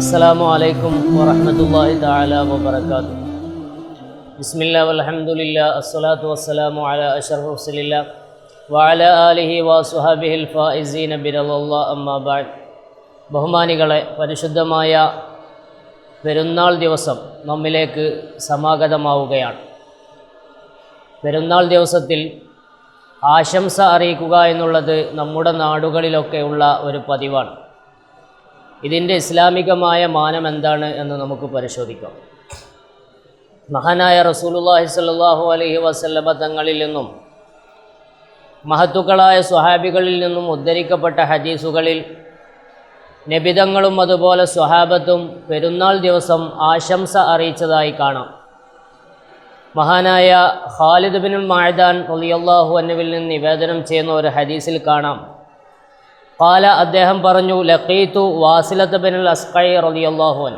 അസ്സാം വലൈക്കും വറഹമത്തല്ലാഹി താല വബർക്കാത്തു ബിസ്മില്ല വലഹമുല്ല അസ്സലാത്തു വസ്സലാമു അലാ അല അഷറഫ് ഹുസലില്ല ആലിഹി അലിഹി വാസുഹാബിഹിൽ ഫൈസീൻ അമ്മാ ബാഅദ്. ബഹുമാനികളെ പരിശുദ്ധമായ പെരുന്നാൾ ദിവസം നമ്മിലേക്ക് സമാഗതമാവുകയാണ്. പെരുന്നാൾ ദിവസത്തിൽ ആശംസ അറിയിക്കുക എന്നുള്ളത് നമ്മുടെ നാടുകളിലൊക്കെ ഉള്ള ഒരു പതിവാണ്. ഇതിന്റെ ഇസ്ലാമികമായ മാനം എന്താണ് എന്ന് നമുക്ക് പരിശോധിക്കാം. മഹാനായ റസൂലുള്ളാഹി സ്വല്ലല്ലാഹു അലൈഹി വസല്ലമ തങ്ങളിൽ നിന്നും മഹത്തുക്കളായ സ്വഹാബികളിൽ നിന്നും ഉദ്ധരിക്കപ്പെട്ട ഹദീസുകളിൽ നബിതങ്ങളും അതുപോലെ സ്വഹാബത്തും പെരുന്നാൾ ദിവസം ആശംസ അറിയിച്ചതായി കാണാം. മഹാനായ ഖാലിദ് ബിൻ മാഴ്ദാൻ റളിയല്ലാഹു അന്നുവിൽ നിന്ന് നിവേദനം ചെയ്യുന്ന ഒരു ഹദീസിൽ കാണാം. കാല അദ്ദേഹം പറഞ്ഞു ലഖീത്തു വാസിലത്ത് ബിൻ അസ്കൈ റളിയല്ലാഹു അൻ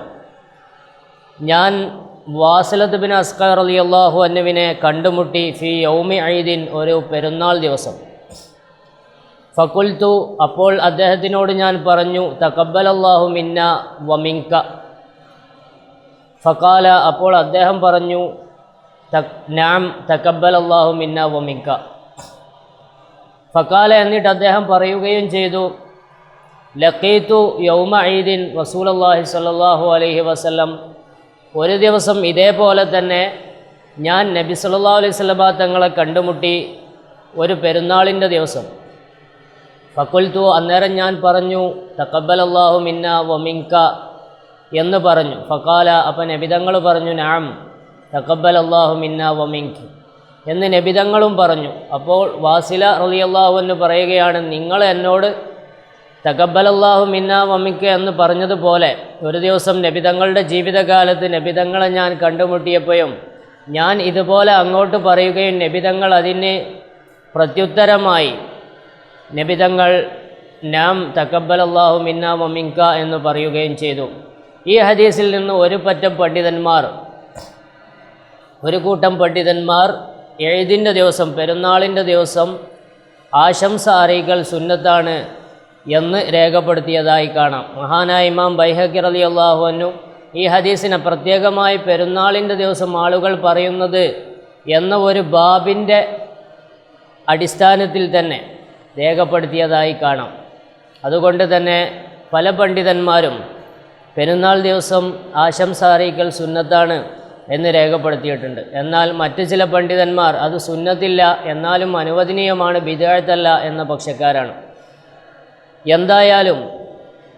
ഞാൻ വാസിലത്ത് ബിൻ അസ്കൈ റളിയല്ലാഹു അന്നുവിനെ കണ്ടുമുട്ടി ഫി യൗമി ഐദിൻ ഒരു പെരുന്നാൾ ദിവസം. ഫക്കുൽത്തു അപ്പോൾ അദ്ദേഹത്തിനോട് ഞാൻ പറഞ്ഞു തക്കബലല്ലാഹു മിന്ന വമിങ്ക ഫക്കാല അപ്പോൾ അദ്ദേഹം പറഞ്ഞു തക് തക്കബൽ അള്ളാഹു മിന്ന വമിക്ക ഫക്കാല എന്നിട്ട് അദ്ദേഹം പറയുകയും ചെയ്തു ലക്കീത്തു യൗമ ഈദിൻ അള്ളാഹി സല്ലാഹു അലൈഹി വസല്ലം. ഒരു ദിവസം ഇതേപോലെ തന്നെ ഞാൻ നബി സല്ലാ അലൈഹി വസല്ലമ തങ്ങളെ കണ്ടുമുട്ടി ഒരു പെരുന്നാളിന്റെ ദിവസം. ഫക്കുൽത്തു അന്നേരം ഞാൻ പറഞ്ഞു തക്കബൽ അള്ളാഹു മിന്ന വമിങ്ക എന്ന് പറഞ്ഞു. ഫക്കാല അപ്പം നബിതങ്ങൾ പറഞ്ഞു നാം തക്കബലല്ലാഹു മിന്ന വമിങ്ക് എന്ന് നബിതങ്ങളും പറഞ്ഞു. അപ്പോൾ വാസില റലി അള്ളാഹു എന്ന് പറയുകയാണ് നിങ്ങൾ എന്നോട് തകബലല്ലാഹു മിന്ന വമിക്ക എന്ന് പറഞ്ഞതുപോലെ ഒരു ദിവസം നബിതങ്ങളുടെ ജീവിതകാലത്ത് നബിതങ്ങളെ ഞാൻ കണ്ടുമുട്ടിയപ്പോഴും ഞാൻ ഇതുപോലെ അങ്ങോട്ട് പറയുകയും നബിതങ്ങൾ അതിന് പ്രത്യുത്തരമായി നബിതങ്ങൾ നാം തക്കബൽ അള്ളാഹു മിന്ന വമിങ്ക എന്ന് പറയുകയും ചെയ്തു. ഈ ഹദീസിൽ നിന്ന് ഒരു പറ്റം പണ്ഡിതന്മാർ ഒരു കൂട്ടം പണ്ഡിതന്മാർ എഴുതിന്റെ ദിവസം പെരുന്നാളിന്റെ ദിവസം ആശംസ അറിയിക്കൽ സുന്നത്താണ് എന്ന് രേഖപ്പെടുത്തിയതായി കാണാം. മഹാനായ ഇമാം ബൈഹക്കിർ അലി അള്ളാഹുവിനു ഈ ഹദീസിനെ പ്രത്യേകമായി പെരുന്നാളിന്റെ ദിവസം ആളുകൾ പറയുന്നത് എന്ന ഒരു ബാബിന്റെ അടിസ്ഥാനത്തിൽ തന്നെ രേഖപ്പെടുത്തിയതായി കാണാം. അതുകൊണ്ട് തന്നെ പല പണ്ഡിതന്മാരും പെരുന്നാൾ ദിവസം ആശംസ അറിയിക്കൽ സുന്നത്താണ് എന്ന് രേഖപ്പെടുത്തിയിട്ടുണ്ട്. എന്നാൽ മറ്റു ചില പണ്ഡിതന്മാർ അത് സുന്നത്തില്ല എന്നാലും അനുവദനീയമാണ് ബിദാഴത്തല്ല എന്ന പക്ഷക്കാരാണ്. എന്തായാലും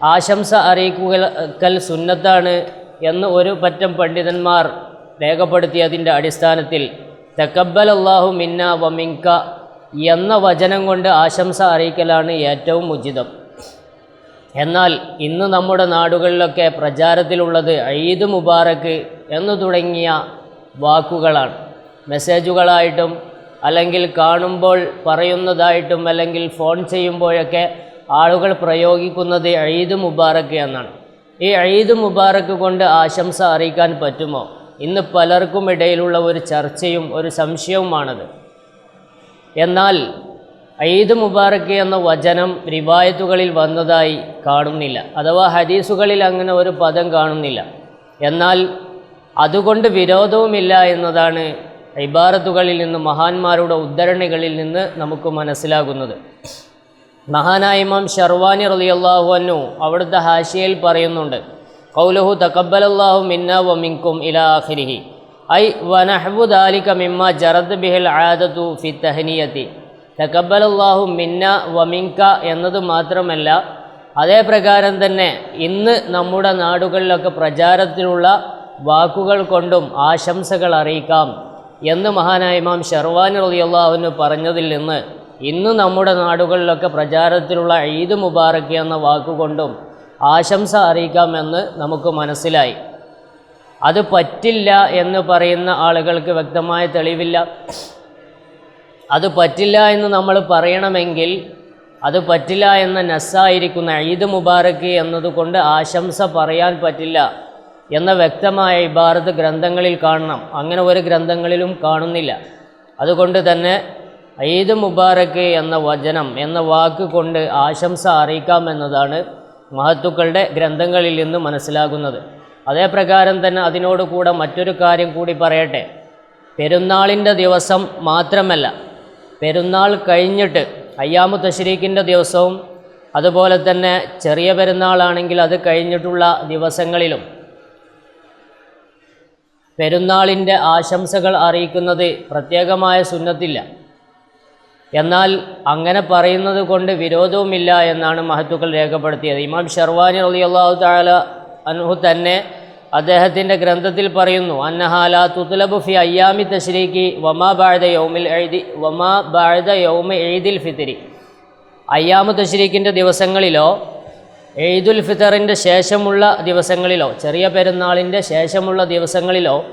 ആശംസ അറിയിക്കുകൽ സുന്നത്താണ് എന്ന് ഒരു പറ്റം പണ്ഡിതന്മാർ രേഖപ്പെടുത്തിയതിന്റെ അടിസ്ഥാനത്തിൽ തെക്കബൽ അള്ളാഹു മിന്ന വമിങ്ക എന്ന വചനം കൊണ്ട് ആശംസ അറിയിക്കലാണ് ഏറ്റവും ഉചിതം. എന്നാൽ ഇന്ന് നമ്മുടെ നാടുകളിലൊക്കെ പ്രചാരത്തിലുള്ളത് ഐദ് മുബാറക്ക് എന്ന് തുടങ്ങിയ വാക്കുകളാണ്. മെസ്സേജുകളായിട്ടും അല്ലെങ്കിൽ കാണുമ്പോൾ പറയുന്നതായിട്ടും അല്ലെങ്കിൽ ഫോൺ ചെയ്യുമ്പോഴൊക്കെ ആളുകൾ പ്രയോഗിക്കുന്നത് ഈദ് മുബാറക്ക് എന്നാണ്. ഈ ഈദ് മുബാറക്ക് കൊണ്ട് ആശംസ അറിയിക്കാൻ പറ്റുമോ? ഇന്ന് പലർക്കും ഇടയിലുള്ള ഒരു ചർച്ചയും ഒരു സംശയവുമാണത്. എന്നാൽ ഈദ് മുബാറക്ക് എന്ന വചനം റിവായത്തുകളിൽ വന്നതായി കാണുന്നില്ല. അഥവാ ഹദീസുകളിൽ അങ്ങനെ ഒരു പദം കാണുന്നില്ല. എന്നാൽ അതുകൊണ്ട് വിരോധവുമില്ല എന്നതാണ് ഇബാറത്തുകളിൽ നിന്ന് മഹാന്മാരുടെ ഉദ്ധരണികളിൽ നിന്ന് നമുക്ക് മനസ്സിലാകുന്നത്. മഹാനായ ഇമാം ഷർവാനി റളിയല്ലാഹു അന്നു അവിടുത്തെ ഹാഷിയയിൽ പറയുന്നുണ്ട് കൗലഹു തക്കബലല്ലാഹു മിന്ന വമിൻകും ഇലാ ആഖിരിഹി. ഐ വനഹബു ദാലിക മിമ്മ ജറദ് ബിഹിൽ ആദതു ഫി തഹനിയത്തി. തക്കബലല്ലാഹു മിന്ന വമിങ്ക എന്നത് മാത്രമല്ല അതേ പ്രകാരം തന്നെ ഇന്ന് നമ്മുടെ നാടുകളിലൊക്കെ പ്രചാരത്തിലുള്ള വാക്കുകൾ കൊണ്ടും ആശംസകൾ അറിയിക്കാം എന്ന് മഹാനായ ഇമാം ഷർവാൻ റളിയല്ലാഹുവിന് പറഞ്ഞതിൽ നിന്ന് ഇന്ന് നമ്മുടെ നാടുകളിലൊക്കെ പ്രചാരത്തിലുള്ള ഈദ് മുബാറക്ക് എന്ന വാക്കുകൊണ്ടും ആശംസ അറിയിക്കാമെന്ന് നമുക്ക് മനസ്സിലായി. അത് പറ്റില്ല എന്ന് പറയുന്ന ആളുകൾക്ക് വ്യക്തമായ തെളിവില്ല. അത് പറ്റില്ല എന്ന് നമ്മൾ പറയണമെങ്കിൽ അത് പറ്റില്ല എന്ന നസ്സായിരിക്കുന്ന ഈദ് മുബാറക്ക് എന്നതുകൊണ്ട് ആശംസ പറയാൻ പറ്റില്ല. എന്ന വ്യക്തമായ ഇബാറത്ത് ഗ്രന്ഥങ്ങളിൽ കാണണം. അങ്ങനെ ഒരു ഗ്രന്ഥങ്ങളിലും കാണുന്നില്ല. അതുകൊണ്ട് തന്നെ ഈദ് മുബാറക്ക് എന്ന വചനം എന്ന വാക്ക് കൊണ്ട് ആശംസ അറിയിക്കാമെന്നതാണ് മഹത്തുക്കളുടെ ഗ്രന്ഥങ്ങളിൽ നിന്ന് മനസ്സിലാകുന്നത്. അതേപ്രകാരം തന്നെ അതിനോട് കൂടെ മറ്റൊരു കാര്യം കൂടി പറയട്ടെ. പെരുന്നാളിന്റെ ദിവസം മാത്രമല്ല പെരുന്നാൾ കഴിഞ്ഞിട്ട് അയ്യാമു തശ്രീഖിന്റെ ദിവസവും അതുപോലെ തന്നെ ചെറിയ പെരുന്നാളാണെങ്കിൽ അത് കഴിഞ്ഞിട്ടുള്ള ദിവസങ്ങളിലും പെരുന്നാളിന്റെ ആശംസകൾ അറിയിക്കുന്നത് പ്രത്യേകമായ സുന്നത്തില്ല. എന്നാൽ അങ്ങനെ പറയുന്നത് കൊണ്ട് വിരോധവുമില്ല എന്നാണ് മഹത്തുക്കൾ രേഖപ്പെടുത്തിയത്. ഇമാം ഷർവാനി അലി അള്ളാഹു താല അനുഹു തന്നെ അദ്ദേഹത്തിന്റെ ഗ്രന്ഥത്തിൽ പറയുന്നു അന്നഹാല തുത്ലബു ഫി അയ്യാമി തശ്രീഖി വമാ ബാഴ്ദ യൗമിൽ എഴുതി വമാ ബാഴ്ദ യൗമ എഴുതിൽ ഫിത്തിരി അയ്യാമു തശ്രീഖിന്റെ ദിവസങ്ങളിലോ എയ്ദുൽ ഫിത്തറിന്റെ ശേഷമുള്ള ദിവസങ്ങളിലോ ചെറിയ പെരുന്നാളിന്റെ ശേഷമുള്ള ദിവസങ്ങളിലോ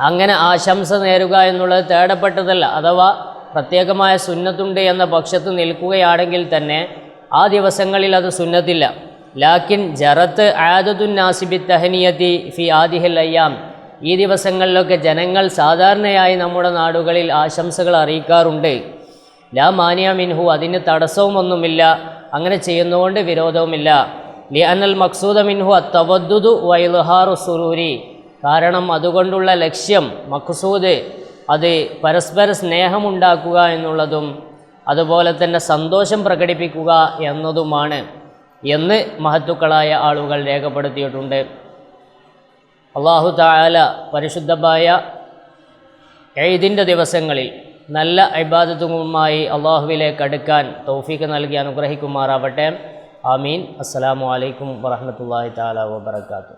അങ്ങനെ ആശംസ നേരുക എന്നുള്ളത് തേടപ്പെട്ടതല്ല. അഥവാ പ്രത്യേകമായ സുന്നത്തുണ്ട് എന്ന പക്ഷത്ത് നിൽക്കുകയാണെങ്കിൽ തന്നെ ആ ദിവസങ്ങളിൽ അത് സുന്നത്തില്ല. ലാക്കിൻ ജറത്ത് ആദതുൻ നാസിബി തഹനിയത്തി ഫി ആദിഹിൽ അയ്യാം. ഈ ദിവസങ്ങളിലൊക്കെ ജനങ്ങൾ സാധാരണയായി നമ്മുടെ നാടുകളിൽ ആശംസകൾ അറിയിക്കാറുണ്ട്. ലാ മാനിയ മിൻഹു അതിന് തടസ്സവും ഒന്നുമില്ല അങ്ങനെ ചെയ്യുന്നതുകൊണ്ട് വിരോധവുമില്ല. ലി അനൽ മക്സൂദ മിൻഹു അത്തവദ്ദുദു വൈൽഹാറു സുറൂരി. കാരണം അതുകൊണ്ടുള്ള ലക്ഷ്യം മക്സൂദ് അത് പരസ്പര സ്നേഹമുണ്ടാക്കുക എന്നുള്ളതും അതുപോലെ തന്നെ സന്തോഷം പ്രകടിപ്പിക്കുക എന്നതുമാണ് എന്ന് മഹത്തുക്കളായ ആളുകൾ രേഖപ്പെടുത്തിയിട്ടുണ്ട്. അള്ളാഹു താല പരിശുദ്ധമായ ഏതിന്റെ ദിവസങ്ങളിൽ നല്ല അബാദത്തുമായി അള്ളാഹുവിലേക്ക് അടുക്കാൻ തൗഫീക്ക് നൽകി അനുഗ്രഹിക്കുമാറാവട്ടെ. ആമീൻ. അസ്സലാമു അലൈക്കും വറഹമത്തല്ലാഹി താല വബർക്കാത്തു